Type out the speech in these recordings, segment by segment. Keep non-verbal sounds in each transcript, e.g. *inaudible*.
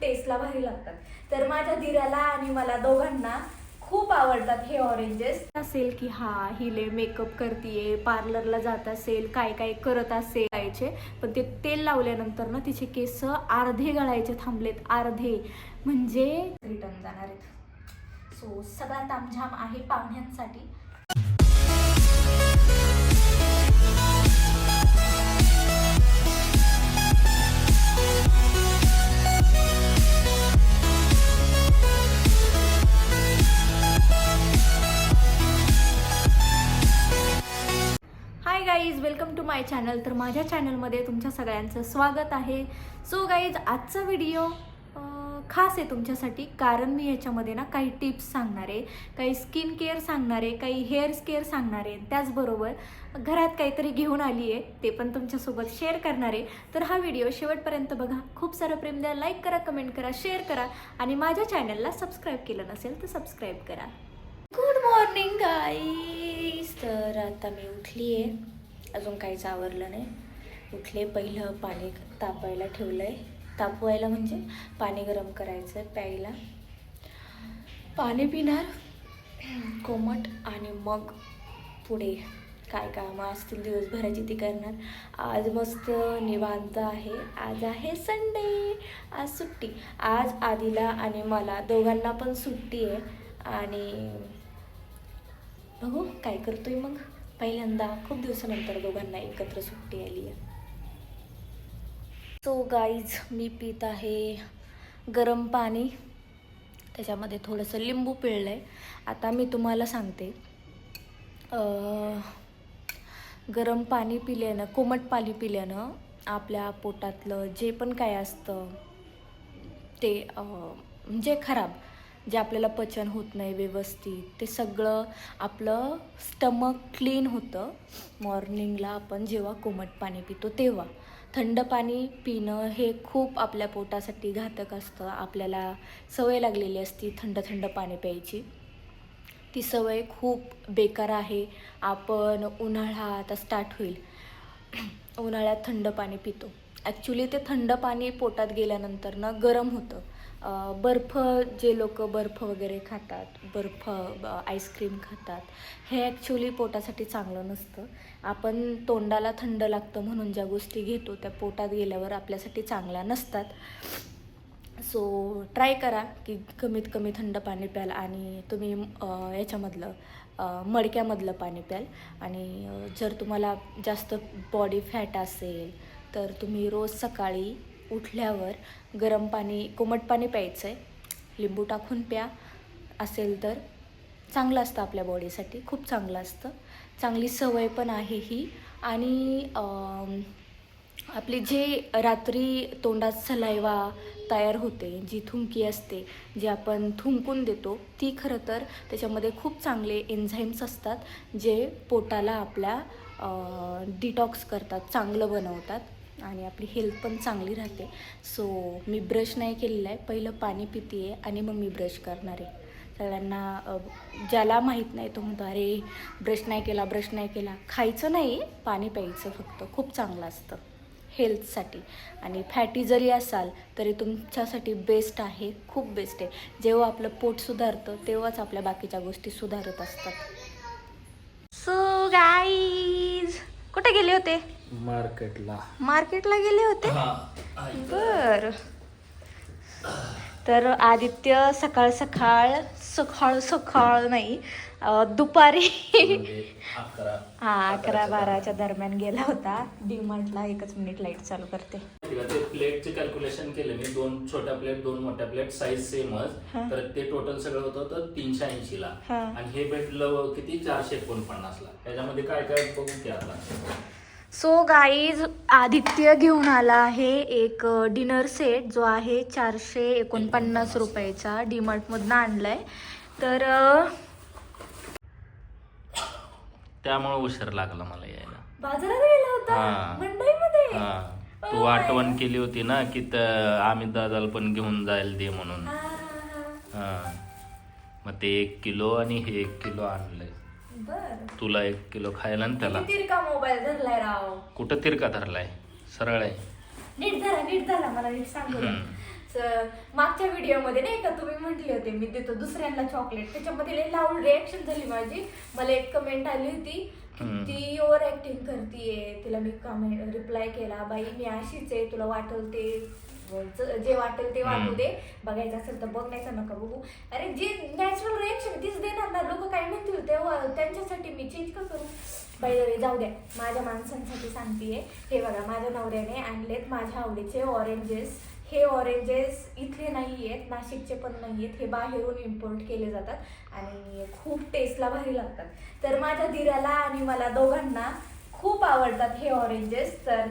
टेस्टला भारी लागतात. तर माझ्या दिराला आणि मला दोघांना खूप आवडतात हे ऑरेंजेस असेल की हा हिले मेकअप करतीये पार्लरला जात असेल काय काय करत असेल गायचे पण ते तेल लावल्यानंतर ना तिचे केस अर्धे गळायचे थांबलेत अर्धे. म्हणजे रिटर्न जाणार आहेत. सो सगळा तामझाम आहे पाहुण्यांसाठी. Hi guys welcome to my channel तर माझ्या चॅनलमध्ये तुमच्या सगळ्यांचं स्वागत आहे. सो गाईज आजचा व्हिडिओ खास आहे तुमच्यासाठी कारण मी याच्यामध्ये ना काही टिप्स सांगणार आहे काही स्किन केअर सांगणार आहे काही हेअर केअर सांगणार आहे. त्याचबरोबर घरात काहीतरी घेऊन आली आहे ते पण तुमच्यासोबत शेअर करणार आहे. तर हा व्हिडिओ शेवटपर्यंत बघा. खूप सारं प्रेम द्या लाईक करा कमेंट करा शेअर करा. आणि माझ्या चॅनलला सबस्क्राईब केलं नसेल तर सबस्क्राईब करा. गुड मॉर्निंग गाईज तर आता मी उठली आहे अजून काहीच आवरलं नाही. उठले पहिलं पाणी तापायला ठेवलं आहे तापवायला म्हणजे पाणी गरम करायचं आहे प्यायला. पाणी पिणार कोमट आणि मग पुढे काय कामं असतील दिवसभराची ती करणार. आज मस्त निवांत आहे. आज आहे संडे आज सुट्टी. आज आदिला आणि मला दोघांना पण सुट्टी आहे. आणि बघू काय करतोय मग? पहिल्यांदा खूप दिवसानंतर दोघांना एकत्र सुट्टी आली आहे. सो गाईज मी पित आहे गरम पाणी. त्याच्यामध्ये थोडंसं लिंबू पिळलं आहे आता मी तुम्हाला सांगते. गरम पाणी पिल्यानं कोमट पाणी पिल्यानं आपल्या पोटातलं जे पण काय असतं ते म्हणजे खराब. जे आपल्याला पचन होत नाही व्यवस्थित ते सगळं आपलं स्टमक क्लीन होतं. मॉर्निंगला आपण जेव्हा कोमट पाणी पितो तेव्हा. थंड पाणी पिणं हे खूप आपल्या पोटासाठी घातक असतं. आपल्याला सवय लागलेली असती थंड थंड पाणी प्यायची. ती सवय खूप बेकार आहे. आपण उन्हाळा आता स्टार्ट होईल. *clears throat* उन्हाळ्यात थंड पाणी पितो. ॲक्च्युली ते थंड पाणी पोटात गेल्यानंतर ना गरम होतं. बर्फ जे लोक बर्फ वगैरे खातात बर्फ ब- आईस्क्रीम खातात हे ॲक्च्युली पोटासाठी चांगलं नसतं. आपण तोंडाला थंड लागतं म्हणून ज्या गोष्टी घेतो त्या पोटात गेल्यावर आपल्यासाठी चांगल्या नसतात. सो ट्राय करा की कमीत कमी थंड पाणी प्याल आणि तुम्ही याच्यामधलं मडक्यामधलं पाणी प्याल. आणि जर तुम्हाला जास्त बॉडी फॅट असेल तर तुम्ही रोज सकाळी उठल्यावर गरम पाणी कोमट पाणी प्यायचं आहे लिंबू टाकून प्या. असेल तर चांगलं असतं आपल्या बॉडीसाठी खूप चांगलं असतं. चांगली सवय पण आहे ही. आणि आपली जे रात्री तोंडात सलायवा तयार होते जी थुंकी असते जी आपण थुंकून देतो ती खरं तर त्याच्यामध्ये खूप चांगले एन्झाईम्स असतात जे पोटाला आपल्या डिटॉक्स करतात चांगलं बनवतात. आणि आपली हेल्थ पण चांगली राहते. सो मी ब्रश नाही केलेलं आहे. पहिलं पाणी पिते आहे आणि मग मी ब्रश करणार आहे. सगळ्यांना ज्याला माहीत नाही तो म्हणतो अरे ब्रश नाही केला ब्रश नाही केला. खायचं नाही पाणी प्यायचं फक्त. खूप चांगलं असतं. हेल्थसाठी आणि फॅटी जरी असाल तरी तुमच्यासाठी बेस्ट आहे. खूप बेस्ट आहे. जेव्हा आपलं पोट सुधारतं तेव्हाच आपल्या बाकीच्या गोष्टी सुधारत असतात. सो गाईज कुठे गेले होते? मार्केटला. मार्केटला गेले होते? बर. तर आदित्य सकाळ सकाळ सकाळ सकाळ नाही दुपारी. अकरा. हा अकरा बाराच्या दरम्यान गेला होता. डी मार्टला एकच मिनिट लाइट चालू करते. ते प्लेटचे कॅल्क्युलेशन केलं. मी दोन छोट्या प्लेट दोन मोठ्या प्लेट साईज सेमच. तर ते टोटल सगळं होतं तर तीनशे ऐंशी ला. आणि हे भेटलं किती? चारशे एकोणपन्नास ला त्याच्यामध्ये काय काय बघू की आता? सो गाईज आदित्य घेऊन आला आहे एक डिनर सेट जो आहे चारशे एकोणपन्नास रुपयाचा. डीमार्टमधनं आणलाय. तर अं, त्यामुळे उशीर लागला मला यायला. बाजारात गेला होता. मंडईमध्ये हा. Oh तू आठवण केली होती ना की त- आम्ही दादाला पण घेऊन जायला दे म्हणून. हा, हा, हा. मग ते एक किलो आणि हे एक किलो आणलंय. बर. तुला एक किलो खायला आणि त्याला. किती तिरका मोबाईल धरलाय राव. कुठं तिरका धरलाय? सरळ आहे. नीट धरा नीट धरा मला नीट सांगू द्या. हम्म. स- मागच्या व्हिडिओमध्ये नाही का तुम्ही म्हटले होते मी देतो दुसऱ्यांना चॉकलेट त्याच्यामध्ये लई लावून रिॲक्शन झाली माझी. मला एक कमेंट आली होती हम्म. ती ओव्हर ऍक्टिंग करतीये. तिला मी कमेंट रिप्लाय केला बाई मी अशीच आहे तुला वाटल ते ज- जे वाटेल ते वाटू. दे. बघायचं असेल तर बघ नाही तर नका बघू. अरे जे नॅचरल रिएक्शन तीच देणार ना. लोक काय म्हणतील तेव्हा त्यांच्यासाठी मी चेंज का करू? बाई जाऊ द्या माझ्या माणसांसाठी सांगतेय. हे बघा माझ्या नवऱ्याने आणलेत माझ्या आवडीचे ऑरेंजेस हे ऑरेंजेस इथले नाही आहेत नाशिकचे पण नाही आहेत हे बाहेरून इम्पोर्ट केले जातात आणि खूप टेस्टला भारी लागतात. तर माझ्या दिराला आणि मला दोघांना खूप आवडतात हे ऑरेंजेस तर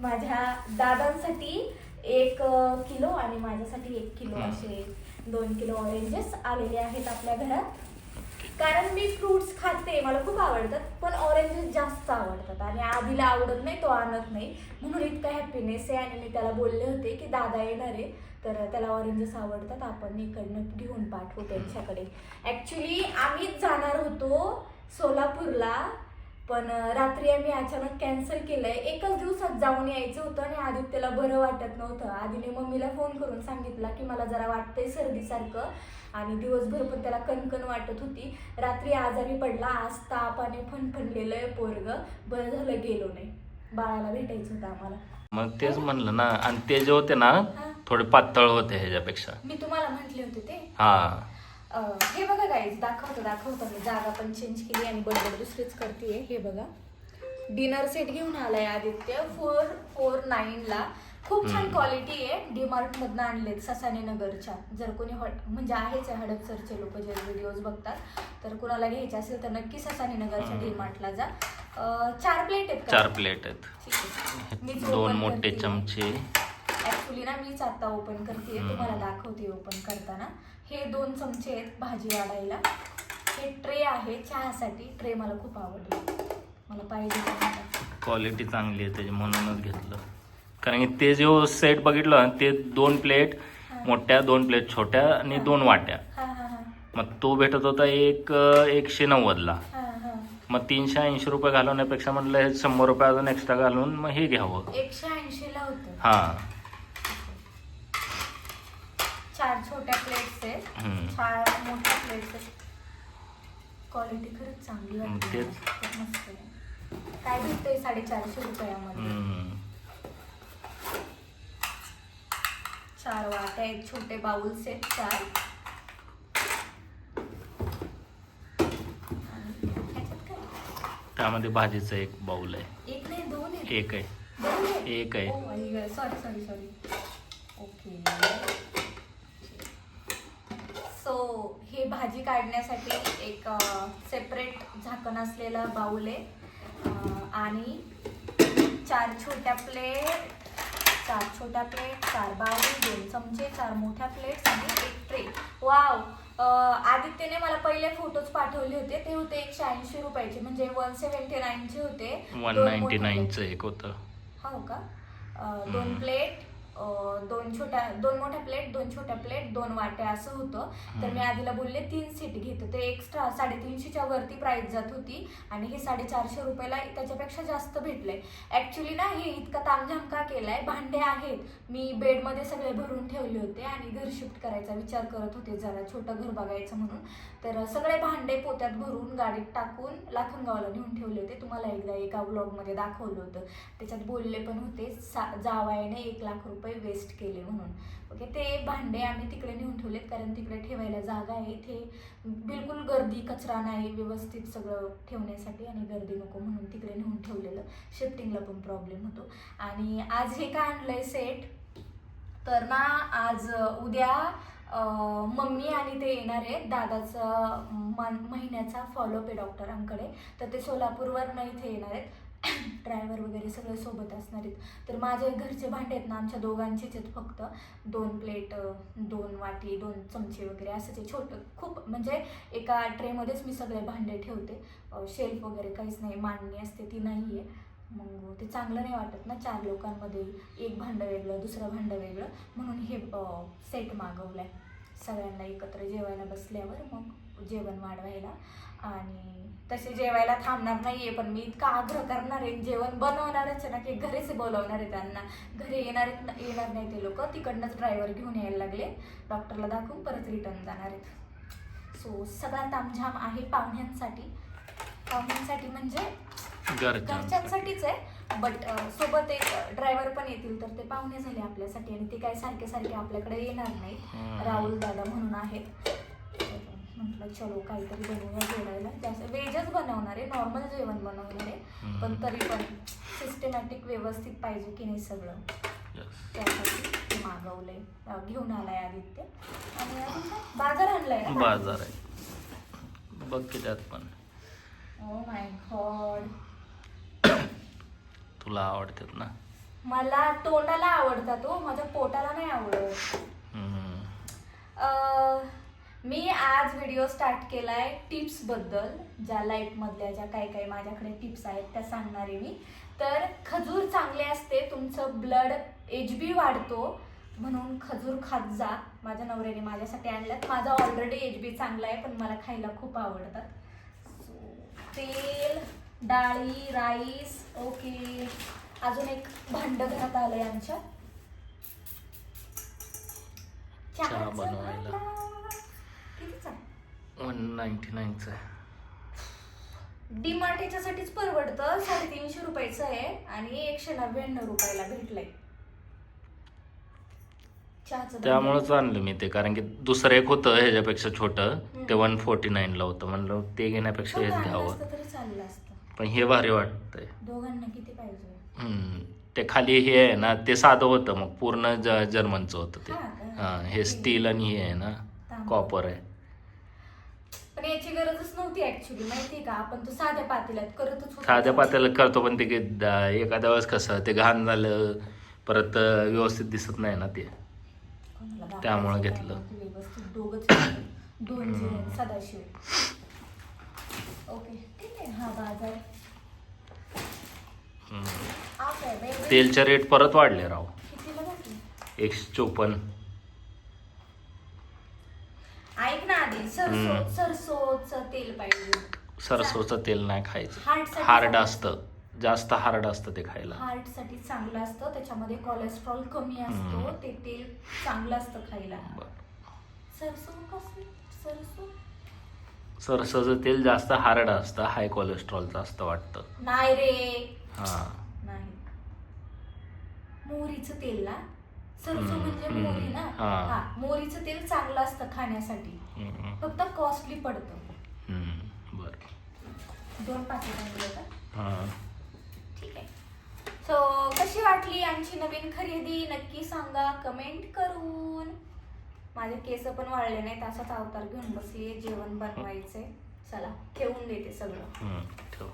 माझ्या दादांसाठी एक किलो आणि माझ्यासाठी एक किलो. असे दोन किलो ऑरेंजेस आलेले आहेत आपल्या घरात. कारण मी फ्रुट्स खाते मला खूप आवडतात पण ऑरेंजेस जास्त आवडतात. आणि आधीला आवडत नाही तो आणत नाही. म्हणून इतका हॅपीनेस आहे आणि मी त्याला बोलले होते की दादा येणार आहे. तर त्याला ऑरेंजेस आवडतात आपण इकडनं घेऊन पाठवू त्यांच्याकडे. ॲक्च्युली आम्हीच जाणार होतो सोलापूरला. पण रात्री आम्ही अचानक कॅन्सल केलंय. एकच दिवसात जाऊन यायचं होतं आणि आदित्यला बरं वाटत नव्हतं. आधीने मम्मीला फोन करून सांगितला की मला जरा वाटतंय सर्दीसारखं आणि दिवसभर पण त्याला कणकण वाटत होती. रात्री आजारी पडला आज ताप आणि फणफणलेलं आहे पोरग. बरं झालं गेलो नाही. बाळाला भेटायचं होतं आम्हाला. मग तेच म्हणलं ना. आणि ते जे होते ना. थोडे पातळ होते ह्याच्यापेक्षा. मी तुम्हाला म्हटले होते ते? हा. हे बघा गाईज दाखवतो दाखवतो मी. जागा पण चेंज केली आणि बरोबर दुसरीच करते हे बघा. डिनर सेट घेऊन आलाय आदित्य. फोर फोर ला. खूप छान. क्वालिटी आहे. डीमार्ट मधनं आणलेत ससाने नगरच्या. जर कोणी हॉट म्हणजे आहेच आहे हडपसरचे लोक जे व्हिडिओज बघतात. तर कुणाला घ्यायचे असेल तर नक्की ससाने नगरच्या. डीमार्टला जा. चार प्लेट आहेत का? चार प्लेट आहेत. दोन मोठे. चमचे. ऍक्च्युली ना मीच आता ओपन करते. तुम्हाला दाखवते ओपन करताना. हे दोन चमचे आहेत भाजी वाढायला. हे ट्रे आहे चहासाठी. ट्रे मला खूप आवडला. मला पाहिजे. क्वालिटी चांगली आहे त्याची म्हणूनच घेतलं. कारण की ते जो सेट बघितलं ते दोन प्लेट. मोठ्या दोन प्लेट छोट्या आणि. दोन वाट्या. मग तो भेटत होता एक एकशे नव्वदला. मग तीनशे ऐंशी रुपये घालवण्यापेक्षा म्हटलं हे शंभर रुपये अजून एक्स्ट्रा घालून मग हे घ्यावं. एकशे ऐंशी ला हा. चार छोट्या प्लेट्स आहेत. चार मोठ्या प्लेट्स आहेत. क्वालिटी खरंच चांगली वाटते. तेच. मस्त आहे. काय भेटतंय साडेचारशे रुपयामध्ये? हम्म. चार वाट्या आहेत छोटे बाउल्स आहेत चार. आणि ह्याच्यात काय? त्यामध्ये भाजीचं एक बाऊल आहे. एक नाही दोन आहेत. एक आहे. दोन आहेत? एक आहे. Sorry sorry sorry okay so हे भाजी काढण्यासाठी एक सेपरेट झाकण असलेला बाऊल आहे. आणि चार छोट्या प्लेट चार छोट्या प्लेट चार बाउल दोन चमचे चार मोठ्या प्लेट्स आणि एक ट्रे वाव आदित्यने मला पहिले फोटोज पाठवले होते. ते होते एकशे ऐंशी रुपयाचे. म्हणजे वन सेव्हन्टी नाईनचे होते. वन नाईन्टी नाईनचं एक होतं. हो का? दोन. प्लेट दोन छोट्या दोन मोठ्या प्लेट दोन छोट्या प्लेट दोन वाट्या असं होतं. तर मी. आधीला बोलले तीन सीट घेतो. ते एक्स्ट्रा साडेतीनशेच्या वरती प्राइस जात होती आणि हे साडेचारशे रुपयाला त्याच्यापेक्षा जास्त भेटलंय. ऍक्च्युली ना हे इतका तामझाम का केलाय. भांडे आहेत. मी बेडमध्ये सगळे भरून ठेवले होते आणि घर शिफ्ट करायचा विचार करत होते. जरा छोटं घर बघायचं म्हणून. तर सगळे भांडे पोत्यात भरून गाडीत टाकून लाखनगावला नेऊन ठेवले होते. तुम्हाला एकदा एका ब्लॉगमध्ये दाखवलं होतं. त्याच्यात बोलले पण होते सा जावायने एक लाख रुपये वेस्ट केले म्हणून. ओके ते भांडे आम्ही तिकडे नेऊन ठेवलेत कारण तिकडे ठेवायला जागा आहे. इथे बिलकुल गर्दी कचरा नाही व्यवस्थित सगळं ठेवण्यासाठी आणि गर्दी नको म्हणून तिकडे नेऊन ठेवलेलं. शिफ्टिंगला पण प्रॉब्लेम होतो. आणि आज हे काय आणलंय सेट तर ना आज उद्या मम्मी आणि ते येणार आहेत. दादाचा महिन्याचा फॉलोअप आहे डॉक्टरांकडे तर ते सोलापूरवर इथे येणार आहेत. ड्रायव्हर वगैरे सगळे सोबत असणार आहेत. तर माझे घरचे भांडे आहेत ना आमच्या दोघांचेच आहेत फक्त. दोन प्लेट दोन वाटी दोन चमचे वगैरे असं जे छोटं खूप म्हणजे एका ट्रेमध्येच मी सगळे भांडे ठेवते. शेल्फ वगैरे काहीच नाही मांडणी असते ती नाही आहे मग ते चांगलं नाही वाटत ना चार लोकांमध्ये. एक भांडं वेगळं दुसरं भांडं वेगळं. म्हणून हे सेट मागवलं आहे सगळ्यांना एकत्र जेवायला बसल्यावर मग जेवण वाढवायला आणि तसे जेवायला थांबणार नाहीये पण मी इतका आग्रह करणार आहे जेवण बनवणारच आहे ना की घरीच बोलवणार आहे त्यांना. घरी येणार येणार नाही ते लोक. तिकडनंच ड्रायव्हर घेऊन यायला लागले. डॉक्टरला दाखवून परत रिटर्न जाणार आहेत. सो सगळा तामझाम आहे पाहुण्यांसाठी. पाहुण्यांसाठी म्हणजे घरच्या घरच्यांसाठीच आहे. बट सोबत एक ड्रायव्हर पण येतील तर ते पाहुणे झाले आपल्यासाठी आणि ते काय सारखे सारखे आपल्याकडे येणार नाही. राहुल दादा म्हणून आहेत. म्हटलं चलो काहीतरी बनवूया जेवायला. जास्त व्हेजच बनवणार आहे नॉर्मल जेवण बनवणार आहे. पण तरी पण सिस्टमॅटिक व्यवस्थित पाहिजे की नाही सगळं. त्यासाठी मागवलंय. अं, घेऊन आलाय आदित्य. आणि? बाजार आणलाय बाजार आहे. बघ की त्यात पण. ओ माय गॉड तुला आवडतात ना? मला तोंडाला आवडतात तो माझ्या पोटाला नाही आवडत. मी आज व्हिडिओ स्टार्ट केलाय टिप्सबद्दल ज्या लाईफ मधल्या ज्या काही काही माझ्याकडे टिप्स आहेत त्या सांगणार आहे मी. तर खजूर चांगले असते तुमचं ब्लड एच बी वाढतो. म्हणून खजूर खात जा. माझ्या नवऱ्याने माझ्यासाठी आणल्यात. माझा ऑलरेडी एच बी चांगला आहे पण मला खायला खूप आवडतात. तेल डाळी राईस ओके अजून एक भांड घरात आलंय आमच्या. चहा बनवायला. वन नाईन्टी नाईनचं आहे डीमार्ट याच्यासाठीच परवडतं साडेतीनशे रुपयाचं आहे आणि एकशे नव्याण्णव रुपयाला भेटलंय चहाचं भांडं. त्यामुळेच आणलं मी ते कारण की दुसरं एक होतं ह्याच्यापेक्षा छोटं ते. वन फोर्टी नाईनला होतं म्हणलं ते घेण्यापेक्षा हेच आणलं घ्यावं असतं तरी चाललं असतं पण हे भारी वाटतंय दोघांना किती पाहिजे हम्म. ते खाली हे आहे ना ते साधं होतं मग पूर्ण ज जर्मनचं होतं ते हा? हा हे स्टील आणि हे आहे ना. कॉपर आहे पण याची गरजच नव्हती ऍक्च्युली माहिती का आपण तो साध्या पातेल्यात करतच होतो. साध्या पात्याला करतो पण ते दा- एखाद्या वेळेस कसं ते घाण झालं परत अं, व्यवस्थित दिसत नाही ना ते कोणाला दाखवायचं त्यामुळं घेतलं. नव्हतं व्यवस्थित दोघच होते. दोन जे हम्म. सदाशिव ओके ठीक आहे हा बाजार हम्म. काय बाई? तेलचे रेट परत वाढले राव कितीला घातली? एकशे चोपन्न ऐक ना आधी सरसो. सरसोचं तेल पाहिजे. सरसोचं तेल नाही खायचं. हार्ड. असतं. जास्त हार्ड असतं ते खायला. हार्टसाठी चांगलं असतं त्याच्यामध्ये कोलेस्ट्रॉल कमी असतो. ते तेल चांगलं असतं खायला. बरं. सरसो कसं? सरसो? सरसोचं तेल जास्त हार्ड असतं हाय कोलेस्ट्रॉलचं असतं वाटतं. नाही रे. हा. नाही. मोहरीचं तेल ना? सरसो हम्म, म्हणजे हम्म, मोहरी ना? हा. हा मोहरीचं तेल चांगलं असतं खाण्यासाठी. हम्म. फक्त कॉस्टली पडतं. हम्म. बरं. दोन पाकिट आणले का हा. ठीक आहे. सो कशी वाटली आमची नवीन खरेदी? नक्की सांगा कमेंट करून. माझे केस पण वाळले नाहीत असाच अवतार घेऊन बसली जेवण बनवायचे चला ठेवून देते सगळं. हम्म. ठेव.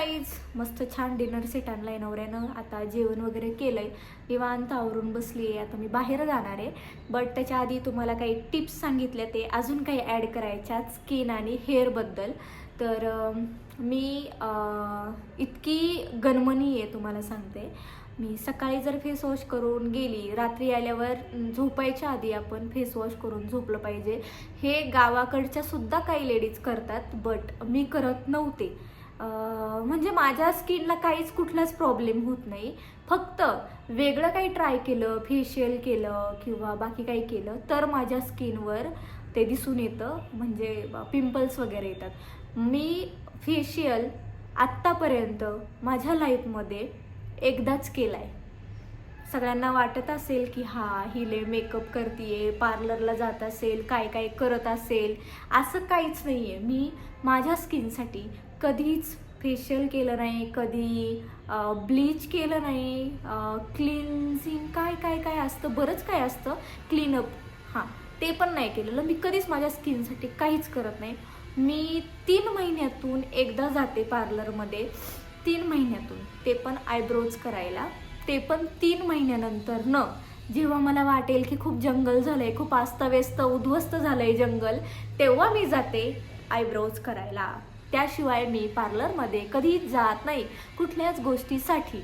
काहीच मस्त छान डिनर सेट आणलाय नवऱ्यानं. आता जेवण वगैरे केलंय. निवांत आवरून बसली आहे. आता मी बाहेर जाणार आहे. बट त्याच्या आधी तुम्हाला काही टिप्स सांगितल्या ते अजून काही ॲड करायच्या स्किन आणि हेअरबद्दल तर मी इतकी गणमनी आहे तुम्हाला सांगते. मी सकाळी जर फेस वॉश करून गेली रात्री आल्यावर झोपायच्या आधी आपण फेस वॉश करून झोपलं पाहिजे. हे गावाकडच्या सुद्धा काही लेडीज करतात बट मी करत नव्हते. म्हणजे माझ्या स्किनला काहीच कुठलाच प्रॉब्लेम होत नाही. फक्त वेगळं काही ट्राय केलं फेशियल केलं किंवा बाकी काही केलं तर माझ्या स्किनवर ते दिसून येतं. म्हणजे पिंपल्स वगैरे येतात. मी फेशियल आत्तापर्यंत माझ्या लाईफमध्ये एकदाच केला आहे सगळ्यांना वाटत असेल की हा हिले मेकअप करते पार्लरला जात असेल काय काय करत असेल. असं काहीच नाही आहे मी माझ्या स्किनसाठी कधीच फेशियल केलं नाही कधी ब्लीच केलं नाही क्लिन्झिंग काय काय काय असतं बरंच काय असतं क्लीनअप हां ते पण नाही केलेलं. मी कधीच माझ्या स्किनसाठी काहीच करत नाही. मी तीन महिन्यातून एकदा जाते पार्लरमध्ये तीन महिन्यातून. ते पण आयब्रोज करायला. ते पण तीन महिन्यानंतर न जेव्हा मला वाटेल की खूप जंगल झालं आहे खूप अस्ताव्यस्त उद्ध्वस्त झालं आहे जंगल तेव्हा मी जाते आयब्रोज करायला. त्याशिवाय मी पार्लरमध्ये कधीच जात नाही कुठल्याच गोष्टीसाठी.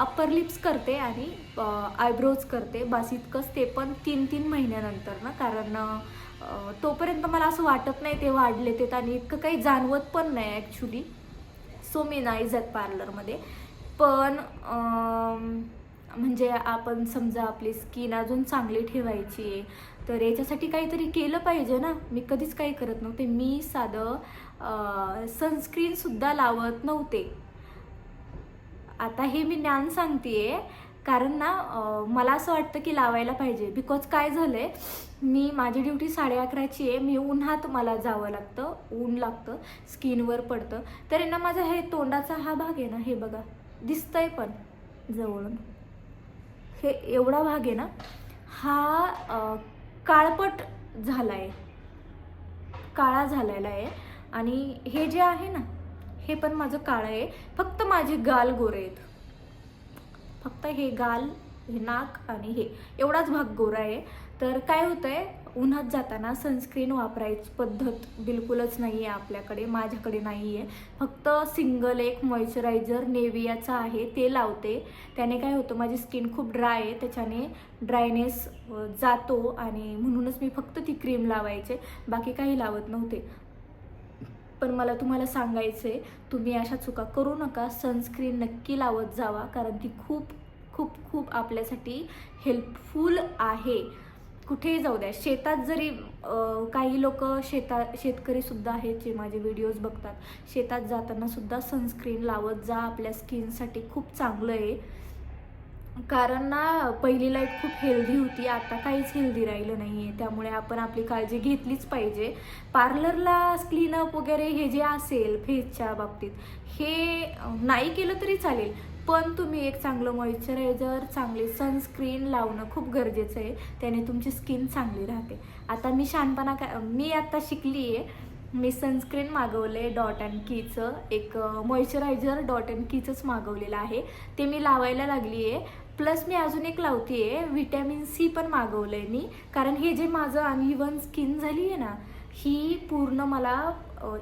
अप्पर लिप्स करते आणि आयब्रोज करते बस इतकंच ते पण तीन तीन महिन्यानंतर ना कारण तोपर्यंत मला असं वाटत नाही ते वाढले ते आणि इतकं काही जाणवत पण नाही ॲक्च्युली सो मी नाही जात पार्लरमध्ये. पण म्हणजे आपण समजा आपली स्किन अजून चांगली ठेवायची आहे तर याच्यासाठी काहीतरी केलं पाहिजे ना. मी कधीच काही करत नव्हते. मी साधं सनस्क्रीनसुद्धा लावत नव्हते. आता हे मी ज्ञान सांगते कारण ना मला असं वाटतं की लावायला पाहिजे. बिकॉज काय झालं आहे मी माझी ड्युटी साडे अकराची आहे. मी उन्हात मला जावं लागतं. ऊन लागतं. स्किनवर पडतं. तर ना माझा हे तोंडाचा हा भाग आहे ना हे बघा. दिसतंय पण जवळून. हे एवढा भाग आहे ना. हा काळपट झाला आहे काळा झालेला आहे. आणि हे जे आहे ना हे पण माझं काळं आहे. फक्त माझे गाल गोरे आहेत. फक्त हे गाल हे नाक आणि हे. एवढाच भाग गोरा आहे. तर काय होतं आहे उन्हात जाताना सनस्क्रीन वापरायची पद्धत बिलकुलच नाही आहे आपल्याकडे माझ्याकडे नाही आहे फक्त सिंगल एक मॉइश्चरायझर नेवियाचा आहे ते लावते. त्याने काय होतं माझी स्किन खूप ड्राय आहे त्याच्याने ड्रायनेस जातो आणि म्हणूनच मी फक्त ती क्रीम लावायचे. बाकी काही लावत नव्हते. पण मला तुम्हाला सांगायचं आहे तुम्ही अशा चुका करू नका. सनस्क्रीन नक्की लावत जावा कारण ती खूप खूप खूप आपल्यासाठी हेल्पफुल आहे. कुठेही जाऊ द्या. शेतात जरी काही लोक शेता शेतकरीसुद्धा आहेत जे माझे व्हिडिओज बघतात. शेतात जाताना सुद्धा सनस्क्रीन लावत जा. आपल्या स्किनसाठी खूप चांगलं आहे. कारण ना पहिली लाईफ खूप हेल्दी होती. आता काहीच हेल्दी राहिलं नाही आहे त्यामुळे आपण आपली काळजी घेतलीच पाहिजे. पार्लरला क्लीनअप वगैरे हे जे असेल फेसच्या बाबतीत हे नाही केलं तरी चालेल. पण तुम्ही एक चांगलं मॉइश्चरायझर चांगली सनस्क्रीन लावणं खूप गरजेचं आहे. त्याने तुमची स्किन चांगली राहते. आता मी शहाणपणा काय मी आत्ता शिकली आहे मी सनस्क्रीन मागवले डॉट अँड कीचं एक मॉइश्चरायझर डॉट अँड कीचंच मागवलेलं आहे. ते मी लावायला लागली आहे प्लस मी अजून एक लावते आहे व्हिटॅमिन सी पण मागवलं आहे मी. कारण हे जे माझं अनइवन स्किन झाली आहे ना ही पूर्ण मला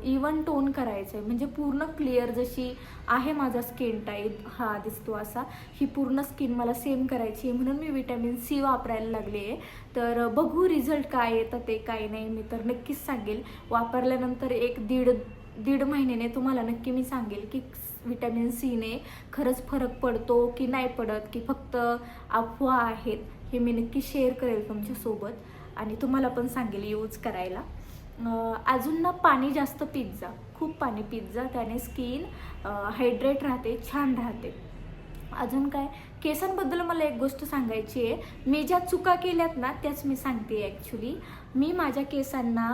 इवन टोन करायचं आहे म्हणजे पूर्ण क्लिअर जशी आहे माझा स्किन टाईप हा दिसतो असा ही पूर्ण स्किन मला सेम करायची आहे. म्हणून मी विटॅमिन सी वापरायला लागले आहे. तर बघू रिझल्ट काय येतं ते काय नाही मी तर नक्कीच सांगेल. वापरल्यानंतर एक दीड दीड महिन्याने तुम्हाला नक्की मी सांगेल की विटॅमिन सीने खरंच फरक पडतो की नाही पडत की फक्त अफवा आहेत हे मी नक्की शेअर करेल तुमच्यासोबत. आणि तुम्हाला पण सांगेल यूज करायला. अजून ना पाणी जास्त पीत जा. खूप पाणी पीत जा. त्याने स्किन हायड्रेट राहते छान राहते. अजून काय? केसांबद्दल मला एक गोष्ट सांगायची आहे. मी ज्या चुका केल्यात ना त्याच मी सांगते ॲक्च्युली मी माझ्या केसांना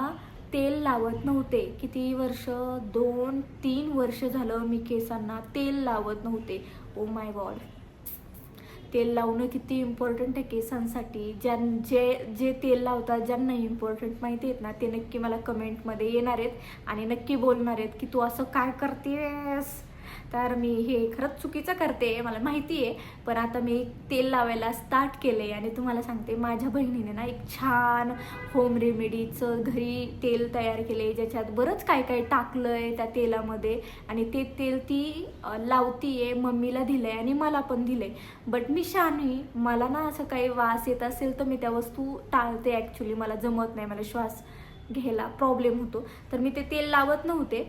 तेल लावत नव्हते. किती वर्ष? दोन तीन वर्ष झालं मी केसांना तेल लावत नव्हते. ओ माय गॉड तेल लावणं किती इम्पॉर्टंट आहे केसांसाठी. ज्यां जे जे तेल लावतात ज्यांना इम्पॉर्टंट माहिती आहेत ना ते नक्की मला कमेंटमध्ये येणार आहेत आणि नक्की बोलणार आहेत की तू असं काय करतेस? तर मी हे खरंच चुकीचं करते मला माहिती आहे. पण आता मी तेल लावायला स्टार्ट केले आणि तुम्हाला सांगते माझ्या बहिणीने ना एक छान होम रेमेडीचं घरी तेल तयार केले ज्याच्यात बरंच काय काय टाकलं आहे त्या तेलामध्ये. आणि ते तेल ती लावती आहे मम्मीला दिलं आहे आणि मला पण दिलं आहे बट मी शानी मला ना असं काही वास येत असेल तर मी त्या वस्तू टाळते ॲक्च्युली मला जमत नाही मला श्वास घ्यायला प्रॉब्लेम होतो. तर मी ते तेल लावत नव्हते.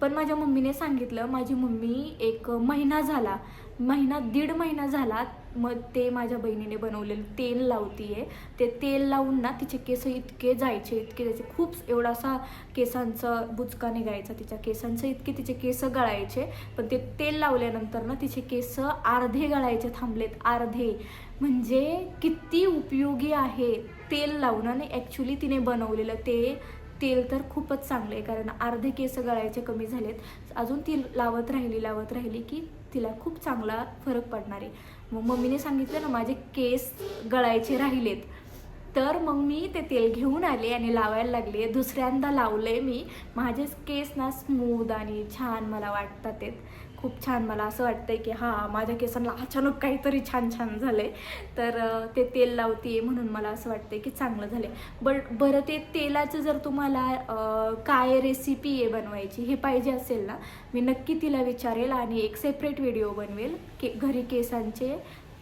पण माझ्या मम्मीने सांगितलं माझी मम्मी एक महिना झाला महिना दीड महिना झाला मग ते माझ्या बहिणीने बनवलेलं तेल लावतीये. ते तेल लावून ना तिचे केस इतके जायचे इतके जायचे. खूप एवढासा केसांचा बुचका निघायचा तिच्या केसांचं इतके तिचे केस गळायचे. पण ते तेल लावल्यानंतर ना तिचे केस अर्धे गळायचे थांबलेत अर्धे. म्हणजे किती उपयोगी आहे तेल लावणं आणि ॲक्च्युली तिने बनवलेलं ते तेल तर खूपच चांगलं आहे कारण अर्धे केस गळायचे कमी झालेत. अजून ती लावत राहिली लावत राहिली की तिला खूप चांगला फरक पडणार आहे. मग मम्मीने सांगितलं ना माझे केस गळायचे राहिलेत. तर मग मी ते तेल घेऊन आले आणि लावायला लागले. दुसऱ्यांदा लावले मी. माझे केस ना स्मूद आणि छान मला वाटतात आहेत खूप छान मला असं वाटतंय की हां माझ्या केसांना अचानक काहीतरी छान छान झालंय. तर ते तेल लावते म्हणून मला असं वाटतंय की चांगलं झालंय. बट बरं ते तेलाचं जर तुम्हाला काय रेसिपी आहे बनवायची हे पाहिजे असेल ना मी नक्की तिला विचारेल आणि एक सेपरेट व्हिडिओ बनवेल के घरी केसांचे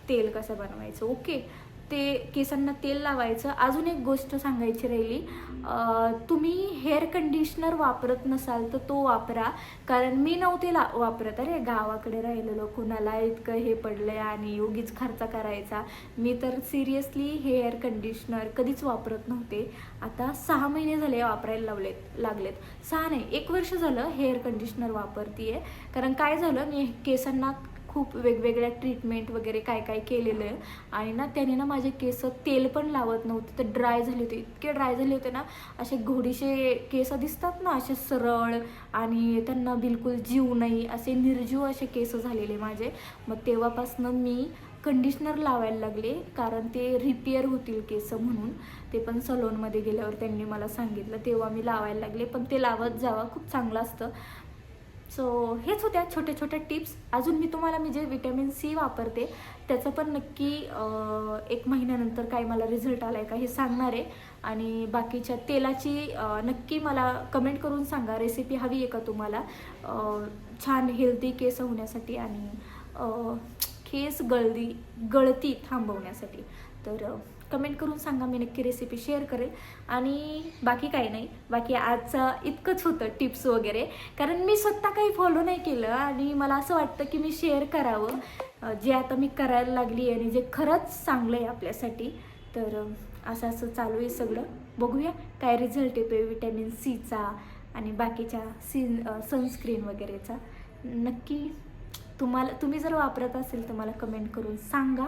तेल कसं बनवायचं. ओके ते केसांना तेल लावायचं. अजून एक गोष्ट सांगायची राहिली. तुम्ही हेअर कंडिशनर वापरत नसाल तर तो वापरा. कारण मी नव्हते ला वापरत. अरे गावाकडे राहिलेलो कुणाला इतकं हे पडलं आहे आणि उगीच खर्च करायचा. मी तर सिरियसली हेअर कंडिशनर कधीच वापरत नव्हते. आता सहा महिने झाले वापरायला लावलेत लागलेत. सहा नाही एक वर्ष झालं हेअर कंडिशनर वापरते कारण काय झालं मी केसांना खूप वेगवेगळ्या ट्रीटमेंट वगैरे काय काय केलेलं. आहे आणि ना त्याने ना माझे केस तेल पण लावत नव्हते. तर ड्राय झाले होते. इतके ड्राय झाले होते ना असे घोडीचे केस दिसतात ना असे सरळ आणि त्यांना बिलकुल जीव नाही असे निर्जीव असे केस झालेले माझे. मग तेव्हापासनं मी कंडिशनर लावायला लागले कारण ते रिपेअर होतील केस म्हणून. ते पण सलोनमध्ये गेल्यावर त्यांनी मला सांगितलं. तेव्हा मी लावायला लागले पण ते लावत जावा खूप चांगलं असतं. सो हेच होत्या छोट्या छोट्या टिप्स. अजून मी तुम्हाला मी जे विटॅमिन सी वापरते त्याचं पण नक्की एक महिन्यानंतर काय मला रिझल्ट आला आहे का हे सांगणार आहे. आणि बाकीच्या तेलाची नक्की मला कमेंट करून सांगा. रेसिपी हवी आहे का तुम्हाला? छान हेल्दी केस होण्यासाठी आणि केस गळदी गळती थांबवण्यासाठी. तर कमेंट करून सांगा मी नक्की रेसिपी शेअर करेल. आणि बाकी काही नाही. बाकी आजचं इतकंच होतं टिप्स वगैरे. कारण मी स्वतः काही फॉलो नाही केलं आणि मला असं वाटतं की मी शेअर करावं. जे आता मी करायला लागली आणि जे खरंच चांगलं आहे आपल्यासाठी तर असं असं चालू आहे सगळं. बघूया काय रिझल्ट येतो आहे विटॅमिन सीचा आणि बाकीच्या सी सनस्क्रीन वगैरेचा. नक्की तुम्हाला तुम्ही जर वापरत असेल तर मला कमेंट करून सांगा.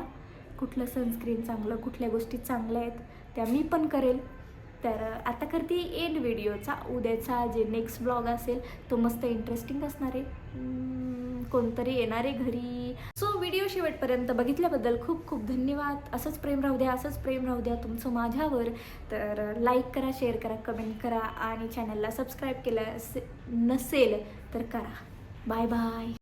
कुठलं सनस्क्रीन चांगलं कुठल्या गोष्टी चांगल्या आहेत त्या मी पण करेल. तर आता करते एंड व्हिडिओचा उद्याचा जे नेक्स्ट ब्लॉग असेल तो मस्त इंटरेस्टिंग असणार आहे. कोणतरी येणार आहे घरी. सो व्हिडिओ शेवटपर्यंत बघितल्याबद्दल खूप खूप धन्यवाद. असंच प्रेम राहू द्या असंच प्रेम राहू द्या तुमचं माझ्यावर. तर लाईक करा शेअर करा कमेंट करा आणि चॅनलला सबस्क्राईब केलं असे- नसेल तर करा. Bye bye